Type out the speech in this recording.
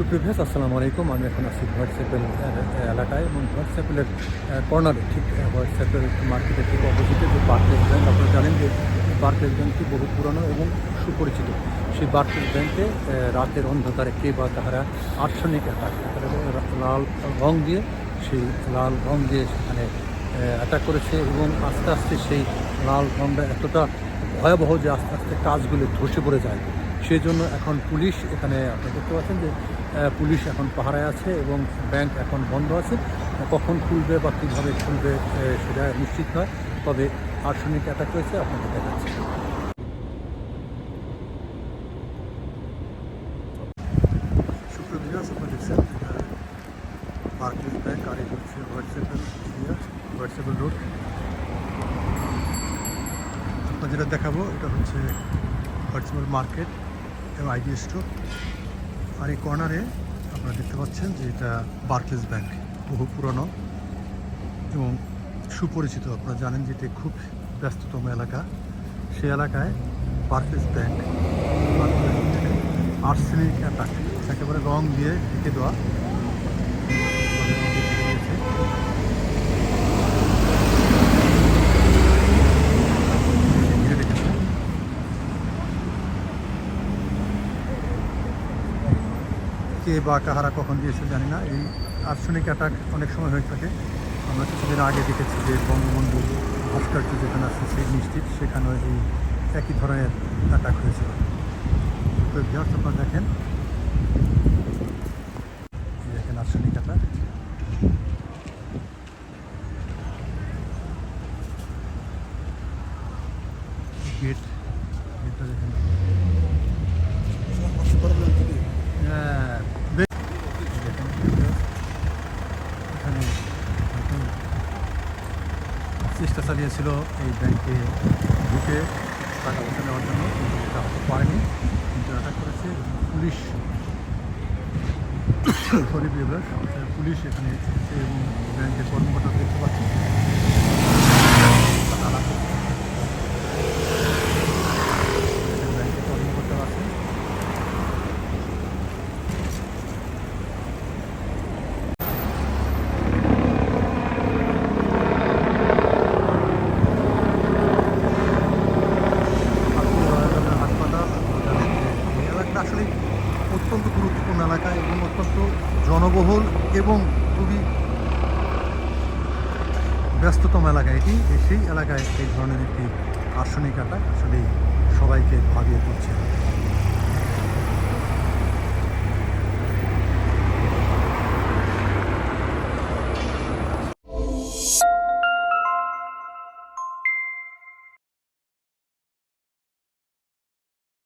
সুপ্রিভিয়াস আসসালামু আলাইকুম। আমি এখন আছি হোয়াটসঅ্যাপের এলাকায় এবং হোয়াটসঅ্যাপের কর্নারে ঠিক হোয়াটসঅ্যাপের মার্কেটের ঠিক অপোজিটে যে বার্কেস ব্যাংক আপনারা জানেন যে বার্কেস ব্যাংকটি বহু পুরনো এবং সুপরিচিত। সেই বার্কেস ব্যাংকে রাতের অন্ধকারে কে বা তাহারা আর্সনিক অ্যাটাক লাল রং দিয়ে, সেই লাল রং দিয়ে সেখানে অ্যাটাক করেছে এবং আস্তে আস্তে সেই লাল রংটা এতটা ভয়াবহ যে আস্তে আস্তে কাজগুলো ধসে পড়ে যায়। সেই জন্য এখন পুলিশ এখানে আপনি দেখতে পাচ্ছেন যে পুলিশ এখন পাহারায় আছে এবং ব্যাংক এখন বন্ধ আছে। কখন খুলবে বা কীভাবে খুলবে সেটা নিশ্চিত নয়। তবে আর্সনিক অ্যাটাক হয়েছে, আপনাদের দেখাচ্ছে। রোড আপনার যেটা দেখাবো, এটা হচ্ছে হোয়াটসঅ্যাপের মার্কেট এবং আইডি স্টোর আর এই কর্নারে আপনারা দেখতে পাচ্ছেন যে এটা বার্কলেস ব্যাংক বহু পুরনো এবং সুপরিচিত। আপনারা জানেন যে এটা খুব ব্যস্ততম এলাকা। সে এলাকায় বার্কলেস ব্যাংক আর্সেনিক অ্যাটাক একেবারে রং দিয়ে ঢেকে দেওয়া কে বা কাহারা কখন দিয়েছে জানি না। এই আর্সেনিক অ্যাটাক অনেক সময় হয়ে থাকে। আমরা কিছুদিন আগে দেখেছি যে বঙ্গবন্ধু ভাস্কর্য যেখানে আছে, সেই নিশ্চিত সেখানে এই একই ধরনের অ্যাটাক হয়েছিল। তো আপনারা দেখেন। দেখেন আর্সেনিক অ্যাটাক। গেট, গেটটা দেখেন হ্যাঁ, বে- দেখেন, এখানে নতুন চেষ্টা চালিয়েছিল এই ব্যাংকে ঢুকে টাকা পয়সা নেওয়ার জন্য, কিন্তু এটা পারেনি কিন্তু অ্যাটাক করেছে পুলিশ। বিভাগ পুলিশ এখানে এবং ব্যাংকের কর্মকর্তা দেখতে পাচ্ছি তারা ব্যাংকের কর্মকর্তা আছে হাসপাতাল এই এলাকাটা আসলে অত্যন্ত গুরুত্বপূর্ণ এলাকা এবং অত্যন্ত জনবহুল এবং খুবই ব্যস্ততম এলাকা এটি। সেই এলাকায় এই ধরনের একটি আর্সনিক আসলেই আসলে সবাইকে ভাবিয়ে তুলছে।